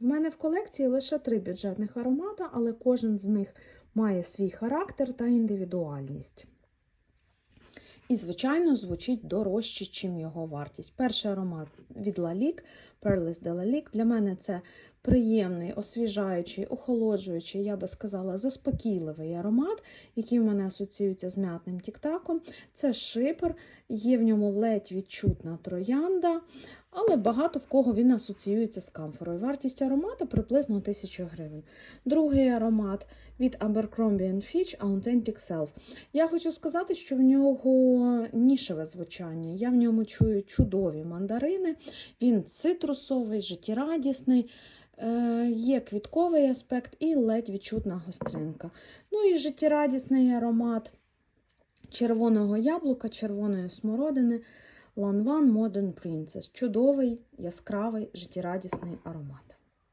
В мене в колекції лише три бюджетних аромата, але кожен з них має свій характер та індивідуальність. І, звичайно, звучить дорожче, чим його вартість. Перший аромат від Лалік, Perlis de Lalique. Для мене це приємний, освіжаючий, охолоджуючий, я би сказала, заспокійливий аромат, який в мене асоціюється з м'ятним тіктаком. Це шипер, є в ньому ледь відчутна троянда, але багато в кого він асоціюється з камфорою. Вартість аромату приблизно 1000 гривень. Другий аромат від Abercrombie Fitch Authentic Self. Я хочу сказати, що в нього нішеве звучання. Я в ньому чую чудові мандарини. Він цитрусовий, життєрадісний. Е, Є квітковий аспект і ледь відчутна гостринка. Ну і життєрадісний аромат червоного яблука, червоної смородини Lanvin Modern Princess. Чудовий, яскравий, життєрадісний аромат.